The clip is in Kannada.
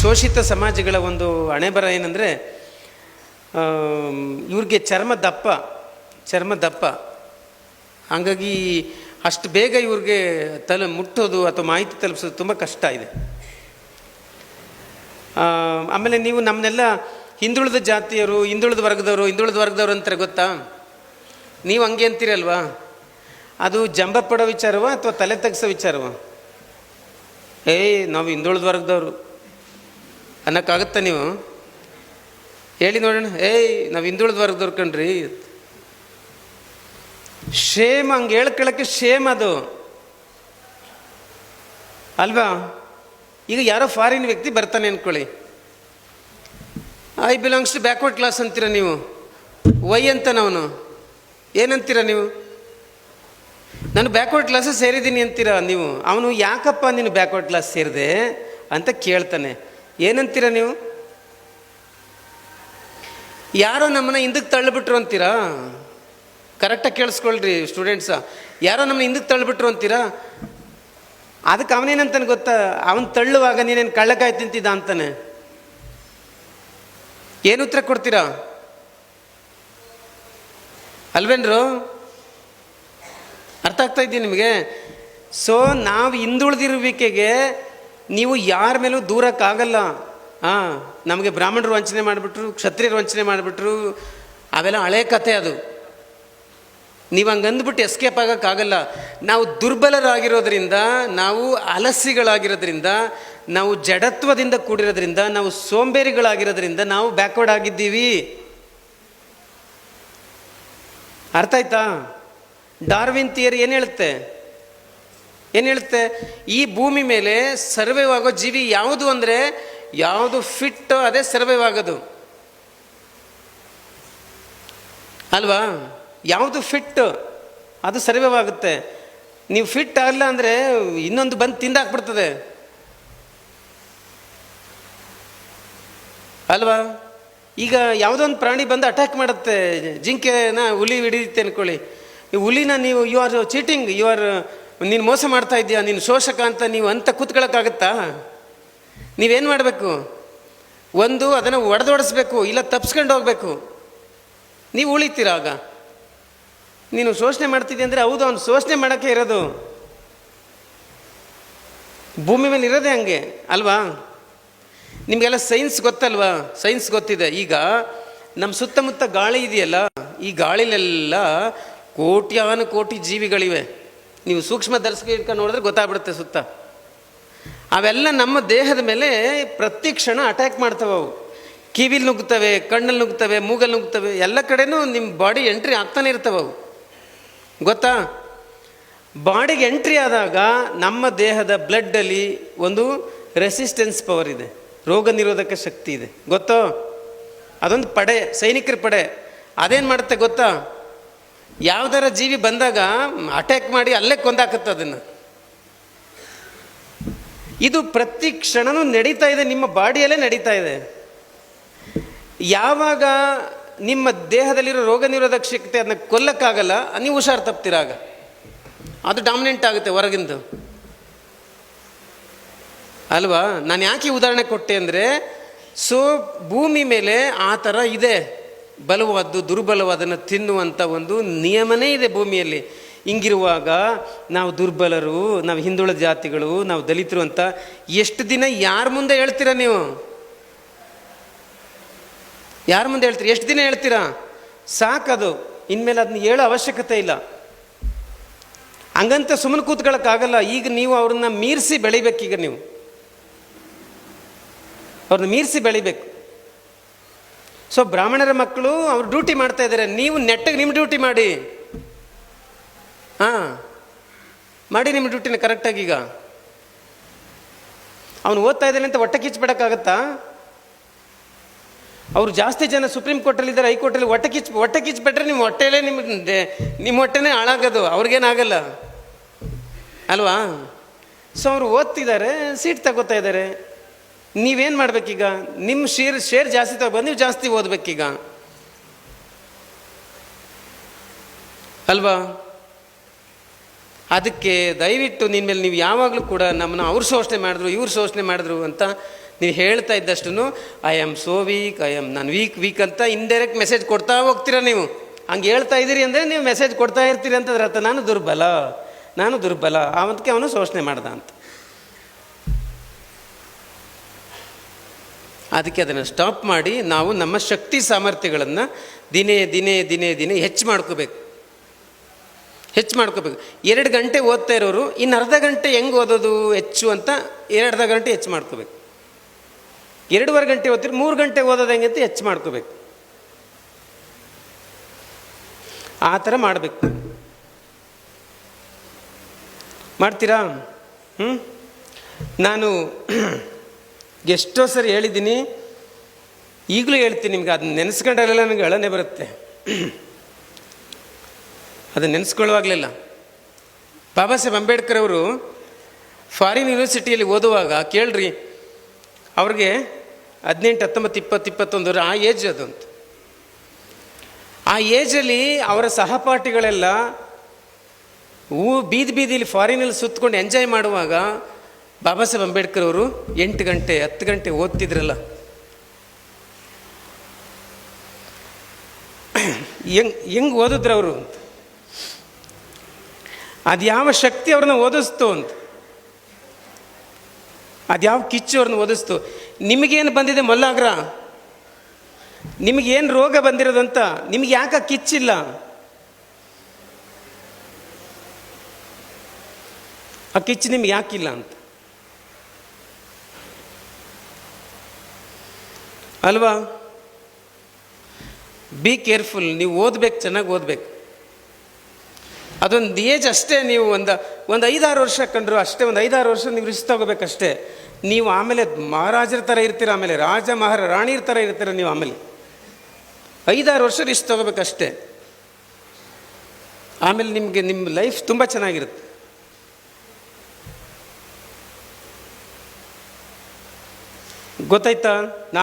ಶೋಷಿತ ಸಮಾಜಗಳ ಒಂದು ಹಣೆಬರ ಏನಂದರೆ ಇವ್ರಿಗೆ ಚರ್ಮ ದಪ್ಪ ಚರ್ಮ ದಪ್ಪ. ಹಾಗಾಗಿ ಅಷ್ಟು ಬೇಗ ಇವ್ರಿಗೆ ತಲೆ ಮುಟ್ಟೋದು ಅಥವಾ ಮಾಹಿತಿ ತಲುಪಿಸೋದು ತುಂಬ ಕಷ್ಟ ಇದೆ. ಆಮೇಲೆ ನೀವು ನಮ್ಮನ್ನೆಲ್ಲ ಹಿಂದುಳಿದ ಜಾತಿಯರು, ಹಿಂದುಳಿದ ವರ್ಗದವರು ಹಿಂದುಳಿದ ವರ್ಗದವರು ಅಂತಾರೆ ಗೊತ್ತಾ? ನೀವು ಹಂಗೆ ಅಂತೀರಲ್ವಾ? ಅದು ಜಂಬ ಪಡೋ ವಿಚಾರವ ಅಥವಾ ತಲೆ ತಗ್ಸೋ ವಿಚಾರವ? ಏಯ್, ನಾವು ಹಿಂದುಳಿದ ವರ್ಗದವರು. ಅನ್ನೋಕ್ಕಾಗುತ್ತಾ ನೀವು? ಹೇಳಿ ನೋಡೋಣ. ಏಯ್, ನಾವು ಹಿಂದುಳಿದ ವರ್ಗದವ್ರು ಕಣ್ರಿ ಶೇಮ್ ಹಂಗೆ ಹೇಳ್ಕೊಳಕ್ಕೆ ಶೇಮ್ ಅದು. ಅಲ್ವಾ? ಈಗ ಯಾರೋ ಫಾರಿನ್ ವ್ಯಕ್ತಿ ಬರ್ತಾನೆ ಅನ್ಕೊಳ್ಳಿ. I belongs to backward class ಅಂತೀರ ನೀವು? ವೈ ಅಂತ ಅವನು. ಏನಂತೀರ ನೀವು? ನಾನು ಬ್ಯಾಕ್ವರ್ಡ್ ಕ್ಲಾಸಸ್ ಸೇರಿದ್ದೀನಿ ಅಂತೀರ ನೀವು? ಅವನು, ಯಾಕಪ್ಪ ನೀನು ಬ್ಯಾಕ್ವರ್ಡ್ ಕ್ಲಾಸ್ ಸೇರಿದೆ? ಅಂತ ಕೇಳ್ತಾನೆ. ಏನಂತೀರ ನೀವು? ಯಾರೋ ನಮ್ಮನ್ನ ಹಿಂದಕ್ಕೆ ತಳ್ಳಿಬಿಟ್ರು ಅಂತೀರಾ? ಕರೆಕ್ಟಾಗಿ ಕೇಳಿಸ್ಕೊಳ್ರಿ ಸ್ಟೂಡೆಂಟ್ಸ ಯಾರೋ ನಮ್ಮನ್ನ ಹಿಂದಕ್ಕೆ ತಳ್ಳಿಬಿಟ್ರು ಅಂತೀರಾ? ಅದಕ್ಕೆ ಅವನೇನಂತಾನೆ ಗೊತ್ತಾ? ಅವನು ತಳ್ಳುವಾಗ ನೀನೇನು ಕಳ್ಳಕಾಯಿ ತಿಂತಿದ್ದ ಅಂತಾನೆ. ಏನು ಉತ್ತರ ಕೊಡ್ತೀರಾ? ಅಲ್ವೇನ್ರು? ಅರ್ಥ ಆಗ್ತಾ ಇದ್ದೀನಿ ನಿಮಗೆ? ಸೊ ನಾವು ಹಿಂದುಳಿದಿರುವಿಕೆಗೆ ನೀವು ಯಾರ ಮೇಲೂ ದೂರಕ್ಕಾಗಲ್ಲ. ಹಾಂ, ನಮಗೆ ಬ್ರಾಹ್ಮಣರು ವಂಚನೆ ಮಾಡಿಬಿಟ್ರು, ಕ್ಷತ್ರಿಯರು ವಂಚನೆ ಮಾಡಿಬಿಟ್ರು, ಅವೆಲ್ಲ ಹಳೆ ಕಥೆ ಅದು. ನೀವು ಹಂಗೆ ಅಂದ್ಬಿಟ್ಟು ಎಸ್ಕೇಪ್ ಆಗೋಕ್ಕಾಗಲ್ಲ. ನಾವು ದುರ್ಬಲರಾಗಿರೋದ್ರಿಂದ, ನಾವು ಅಲಸಿಗಳಾಗಿರೋದ್ರಿಂದ, ನಾವು ಜಡತ್ವದಿಂದ ಕೂಡಿರೋದ್ರಿಂದ, ನಾವು ಸೋಂಬೇರಿಗಳಾಗಿರೋದ್ರಿಂದ ನಾವು ಬ್ಯಾಕ್ವರ್ಡ್ ಆಗಿದ್ದೀವಿ. ಅರ್ಥ ಆಯ್ತಾ? ಡಾರ್ವಿನ್ ಥಿಯರಿ ಏನು ಹೇಳುತ್ತೆ? ಏನು ಹೇಳುತ್ತೆ? ಈ ಭೂಮಿ ಮೇಲೆ ಸರ್ವೈವ್ ಆಗೋ ಜೀವಿ ಯಾವುದು ಅಂದರೆ ಯಾವುದು ಫಿಟ್ ಅದೇ ಸರ್ವೈವ್ ಆಗೋದು. ಅಲ್ವಾ? ಯಾವುದು ಫಿಟ್ ಅದು ಸರ್ವೈವ್ ಆಗುತ್ತೆ. ನೀವು ಫಿಟ್ ಆಗಲ್ಲ ಅಂದರೆ ಇನ್ನೊಂದು ಬಂದು ತಿಂದಾಕ್ಬಿಡ್ತದೆ. ಅಲ್ವಾ? ಈಗ ಯಾವುದೋ ಒಂದು ಪ್ರಾಣಿ ಬಂದು ಅಟ್ಯಾಕ್ ಮಾಡುತ್ತೆ, ಜಿಂಕೆನ ಹುಲಿ ಹಿಡಿಯುತ್ತೆ ಅನ್ಕೊಳ್ಳಿ. ಈ ಹುಲಿನ ನೀವು you are cheating you are ನೀನು ಮೋಸ ಮಾಡ್ತಾ ಇದೆಯಾ ನೀನು ಶೋಷಕ ಅಂತ ನೀವು ಅಂತ ಕೂತ್ಕೊಳ್ಳೋಕ್ಕಾಗತ್ತಾ ನೀವೇನು ಮಾಡಬೇಕು? ಒಂದು, ಅದನ್ನು ಒಡೆದೊಡಿಸ್ಬೇಕು, ಇಲ್ಲ ತಪ್ಸ್ಕೊಂಡು ಹೋಗ್ಬೇಕು. ನೀವು ಉಳಿತೀರ ಆಗ? ನೀನು ಶೋಷಣೆ ಮಾಡ್ತಿದ್ದೆ ಅಂದರೆ ಹೌದು, ಅವ್ನು ಶೋಷಣೆ ಮಾಡೋಕ್ಕೆ ಇರೋದು. ಭೂಮಿ ಮೇಲೆ ಇರೋದೇ ಹಂಗೆ, ಅಲ್ವಾ? ನಿಮಗೆಲ್ಲ ಸೈನ್ಸ್ ಗೊತ್ತಲ್ವಾ? ಸೈನ್ಸ್ ಗೊತ್ತಿದೆ. ಈಗ ನಮ್ಮ ಸುತ್ತಮುತ್ತ ಗಾಳಿ ಇದೆಯಲ್ಲ, ಈ ಗಾಳಿಲೆಲ್ಲ ಕೋಟ್ಯಾನು ಕೋಟಿ ಜೀವಿಗಳಿವೆ. ನೀವು ಸೂಕ್ಷ್ಮ ದರ್ಶಕ ಇಟ್ಕೊಂಡು ನೋಡಿದ್ರೆ ಗೊತ್ತಾಗ್ಬಿಡುತ್ತೆ ಸುತ್ತ. ಅವೆಲ್ಲ ನಮ್ಮ ದೇಹದ ಮೇಲೆ ಪ್ರತಿ ಕ್ಷಣ ಅಟ್ಯಾಕ್ ಮಾಡ್ತವೆ ಅವು. ಕಿವಿಲಿ ನುಗ್ತವೆ ಕಣ್ಣಲ್ಲಿ ನುಗ್ತವೆ ಮೂಗಲ್ಲಿ ನುಗ್ತವೆ, ಎಲ್ಲ ಕಡೆನೂ ನಿಮ್ಮ ಬಾಡಿ ಎಂಟ್ರಿ ಆಗ್ತಾನೆ ಇರ್ತವೆ ಅವು. ಗೊತ್ತಾ? ಬಾಡಿಗೆ ಎಂಟ್ರಿ ಆದಾಗ ನಮ್ಮ ದೇಹದ ಬ್ಲಡ್ಡಲ್ಲಿ ಒಂದು ರೆಸಿಸ್ಟೆನ್ಸ್ ಪವರ್ ಇದೆ. ರೋಗ ನಿರೋಧಕ ಶಕ್ತಿ ಇದೆ. ಗೊತ್ತೋ? ಅದೊಂದು ಪಡೆ, ಸೈನಿಕರ ಪಡೆ. ಅದೇನು ಮಾಡುತ್ತೆ ಗೊತ್ತಾ? ಯಾವ್ದಾರ ಜೀವಿ ಬಂದಾಗ ಅಟ್ಯಾಕ್ ಮಾಡಿ ಅಲ್ಲೇ ಕೊಂದಾಕತ್ತೆ ಅದನ್ನು. ಇದು ಪ್ರತಿ ಕ್ಷಣನೂ ನಡೀತಾ ಇದೆ, ನಿಮ್ಮ ಬಾಡಿಯಲ್ಲೇ ನಡೀತಾ ಇದೆ. ಯಾವಾಗ ನಿಮ್ಮ ದೇಹದಲ್ಲಿರೋ ರೋಗ ನಿರೋಧಕ ಶಕ್ತಿ ಅದನ್ನ ಕೊಲ್ಲಕ್ಕಾಗಲ್ಲ, ನೀವು ಹುಷಾರು ತಪ್ತೀರಾಗ ಅದು ಡಾಮಿನೆಂಟ್ ಆಗುತ್ತೆ ಹೊರಗಿಂದು. ಅಲ್ವಾ? ನಾನು ಯಾಕೆ ಉದಾಹರಣೆ ಕೊಟ್ಟೆ ಅಂದರೆ ಸೊ ಭೂಮಿ ಮೇಲೆ ಆ ಥರ ಇದೆ. ಬಲವಾದ್ದು ದುರ್ಬಲವಾದನ್ನು ತಿನ್ನುವಂಥ ಒಂದು ನಿಯಮನೇ ಇದೆ ಭೂಮಿಯಲ್ಲಿ. ಹಿಂಗಿರುವಾಗ ನಾವು ದುರ್ಬಲರು, ನಾವು ಹಿಂದುಳಿದ ಜಾತಿಗಳು, ನಾವು ದಲಿತರು ಅಂತ ಎಷ್ಟು ದಿನ ಯಾರ ಮುಂದೆ ಹೇಳ್ತೀರಾ ನೀವು? ಯಾರ ಮುಂದೆ ಹೇಳ್ತೀರಿ? ಎಷ್ಟು ದಿನ ಹೇಳ್ತೀರಾ? ಸಾಕದು. ಇನ್ಮೇಲೆ ಅದನ್ನ ಹೇಳೋ ಅವಶ್ಯಕತೆ ಇಲ್ಲ. ಹಂಗಂತ ಸುಮ್ಮನೆ ಕೂತ್ಕೊಳ್ಳೋಕ್ಕಾಗಲ್ಲ. ಈಗ ನೀವು ಅವ್ರನ್ನ ಮೀರಿಸಿ ಬೆಳಿಬೇಕೀಗ ನೀವು. ಅವ್ರನ್ನ ಮೀರಿಸಿ ಬೆಳಿಬೇಕು. ಸೊ ಬ್ರಾಹ್ಮಣರ ಮಕ್ಕಳು ಅವ್ರು ಡ್ಯೂಟಿ ಮಾಡ್ತಾ ಇದ್ದಾರೆ ನೀವು ನೆಟ್ಟಗೆ ನಿಮ್ಮ ಡ್ಯೂಟಿ ಮಾಡಿ. ಹಾಂ. ಮಾಡಿ ನಿಮ್ಮ ಡ್ಯೂಟಿನ ಕರೆಕ್ಟಾಗಿ ಈಗ. ಅವನು ಓದ್ತಾ ಇದ್ದಾನೆ ಅಂತ ಹೊಟ್ಟೆ ಕಿಚ್ಬಿಡಕ್ಕಾಗತ್ತಾ? ಅವರು ಜಾಸ್ತಿ ಜನ ಸುಪ್ರೀಂ ಕೋರ್ಟಲ್ಲಿದ್ದಾರೆ ಹೈಕೋರ್ಟಲ್ಲಿ ಹೊಟ್ಟೆ ಕಿಚ್ಚು ಹೊಟ್ಟೆ ಕಿಚ್ಚಬಿಟ್ರೆ ನಿಮ್ಮ ಹೊಟ್ಟೆಲೇ ನಿಮ್ಮ ನಿಮ್ಮ ಹೊಟ್ಟೆನೇ ಹಾಳಾಗೋದು. ಅವ್ರಿಗೇನಾಗಲ್ಲ. ಅಲ್ವಾ? ಸೊ ಅವರು ಓದ್ತಿದ್ದಾರೆ ಸೀಟ್ ತಗೋತಾ ಇದ್ದಾರೆ. ನೀವೇನು ಮಾಡ್ಬೇಕೀಗ? ನಿಮ್ಮ ಶೇರ್ ಶೇರ್ ಜಾಸ್ತಿ ತಗೊಬಂದು ನೀವು ಜಾಸ್ತಿ ಓದ್ಬೇಕೀಗ? ಅಲ್ವಾ? ಅದಕ್ಕೆ ದಯವಿಟ್ಟು ನಿನ್ನ ಮೇಲೆ ನೀವು ಯಾವಾಗಲೂ ಕೂಡ ನಮ್ಮನ್ನು ಅವ್ರು ಶೋಷಣೆ ಮಾಡಿದ್ರು, ಇವ್ರು ಶೋಷಣೆ ಮಾಡಿದ್ರು ಅಂತ ನೀವು ಹೇಳ್ತಾ ಇದ್ದಷ್ಟು I am so weak I am ನಾನು ವೀಕ್ ವೀಕ್ ಅಂತ ಇಂಡೈರೆಕ್ಟ್ ಮೆಸೇಜ್ ಕೊಡ್ತಾ ಹೋಗ್ತೀರಾ ನೀವು. ಹಂಗೆ ಹೇಳ್ತಾ ಇದ್ದೀರಿ ಅಂದರೆ ನೀವು ಮೆಸೇಜ್ ಕೊಡ್ತಾ ಇರ್ತೀರಿ ಅಂತ ಅದ್ರ ಅರ್ಥ. ನಾನು ದುರ್ಬಲ ನಾನು ದುರ್ಬಲ ಅವತ್ತಿಗೆ ಅವನು ಶೋಷಣೆ ಮಾಡ್ದ ಅಂತ. ಅದಕ್ಕೆ ಅದನ್ನು ಸ್ಟಾಪ್ ಮಾಡಿ ನಾವು ನಮ್ಮ ಶಕ್ತಿ ಸಾಮರ್ಥ್ಯಗಳನ್ನು ದಿನೇ ದಿನೇ ದಿನೇ ದಿನೇ ಹೆಚ್ಚು ಮಾಡ್ಕೋಬೇಕು. ಹೆಚ್ಚು ಮಾಡ್ಕೋಬೇಕು. ಎರಡು ಗಂಟೆ ಓದ್ತಾ ಇರೋರು ಇನ್ನು ಅರ್ಧ ಗಂಟೆ ಹೆಂಗೆ ಓದೋದು ಹೆಚ್ಚು ಅಂತ ಎರಡು ಗಂಟೆ ಹೆಚ್ಚು ಮಾಡ್ಕೋಬೇಕು. ಎರಡೂವರೆ ಗಂಟೆ ಓದ್ತಿರು ಮೂರು ಗಂಟೆ ಓದೋದು ಹೆಂಗೆ ಅಂತ ಹೆಚ್ಚು ಮಾಡ್ಕೋಬೇಕು. ಆ ಥರ ಮಾಡಬೇಕು. ಮಾಡ್ತೀರಾ? ಹ್ಞೂ ನಾನು ಎಷ್ಟೋ ಸರಿ ಹೇಳಿದ್ದೀನಿ, ಈಗಲೂ ಹೇಳ್ತೀನಿ ನಿಮ್ಗೆ, ಅದನ್ನ ನೆನೆಸ್ಕೊಂಡಾಗಲೆಲ್ಲ ನನಗೆ ಅಳನೆ ಬರುತ್ತೆ. ಅದನ್ನು ನೆನೆಸ್ಕೊಳ್ಳುವಾಗಲಿಲ್ಲ. ಬಾಬಾ ಸಾಹೇಬ್ ಅಂಬೇಡ್ಕರ್ ಅವರು ಫಾರಿನ್ ಯೂನಿವರ್ಸಿಟಿಯಲ್ಲಿ ಓದುವಾಗ, ಕೇಳ್ರಿ, ಅವ್ರಿಗೆ ಹದಿನೆಂಟು, ಹತ್ತೊಂಬತ್ತು, ಇಪ್ಪತ್ತು, ಇಪ್ಪತ್ತೊಂದು, ಆ ಏಜ್ ಅದು ಅಂತ ಆ ಏಜಲ್ಲಿ ಅವರ ಸಹಪಾಠಿಗಳೆಲ್ಲ ಊ, ಬೀದಿ ಬೀದಿಲಿ ಫಾರಿನಲ್ಲಿ ಸುತ್ತಕೊಂಡು ಎಂಜಾಯ್ ಮಾಡುವಾಗ ಬಾಬಾ ಸಾಹೇಬ್ ಅಂಬೇಡ್ಕರ್ ಅವರು ಎಂಟು ಗಂಟೆ, ಹತ್ತು ಗಂಟೆ ಓದ್ತಿದ್ರಲ್ಲ. ಹೆಂಗ್, ಹೆಂಗೆ ಓದಿದ್ರು ಅವರು ಅಂತ? ಅದು ಯಾವ ಶಕ್ತಿ ಅವ್ರನ್ನ ಓದಿಸ್ತು ಅಂತ? ಅದು ಯಾವ ಕಿಚ್ಚು ಅವ್ರನ್ನ ಓದಿಸ್ತು? ನಿಮಗೇನು ಬಂದಿದೆ ಮೊಲ್ಲಾಗ್ರ? ನಿಮಗೇನು ರೋಗ ಬಂದಿರೋದಂತ ನಿಮ್ಗೆ ಯಾಕೆ ಕಿಚ್ಚಿಲ್ಲ? ಆ ಕಿಚ್ಚು ನಿಮ್ಗೆ ಯಾಕಿಲ್ಲ ಅಂತ? ಅಲ್ವಾ? ಬಿ ಕೇರ್ಫುಲ್ ನೀವು ಓದ್ಬೇಕು, ಚೆನ್ನಾಗಿ ಓದ್ಬೇಕು. ಅದೊಂದು ಏಜ್ ಅಷ್ಟೇ ನೀವು ಒಂದು ಒಂದು ಐದಾರು ವರ್ಷ ಕಂಡ್ರು ಅಷ್ಟೇ, ಒಂದು ಐದಾರು ವರ್ಷ ನೀವು ರಿಸ್ಕ್ ತಗೋಬೇಕಷ್ಟೇ. ನೀವು ಆಮೇಲೆ ಮಹಾರಾಜರ ಥರ ಇರ್ತೀರ ಆಮೇಲೆ, ರಾಜ ಮಹಾರ ರಾಣಿಯರ ಥರ ಇರ್ತೀರ ನೀವು ಆಮೇಲೆ. ಐದಾರು ವರ್ಷ ರಿಸ್ಕ್ ತಗೋಬೇಕಷ್ಟೇ. ಆಮೇಲೆ ನಿಮಗೆ ನಿಮ್ಮ ಲೈಫ್ ತುಂಬ ಚೆನ್ನಾಗಿರುತ್ತೆ. ಗೊತ್ತಾಯ್ತಾ?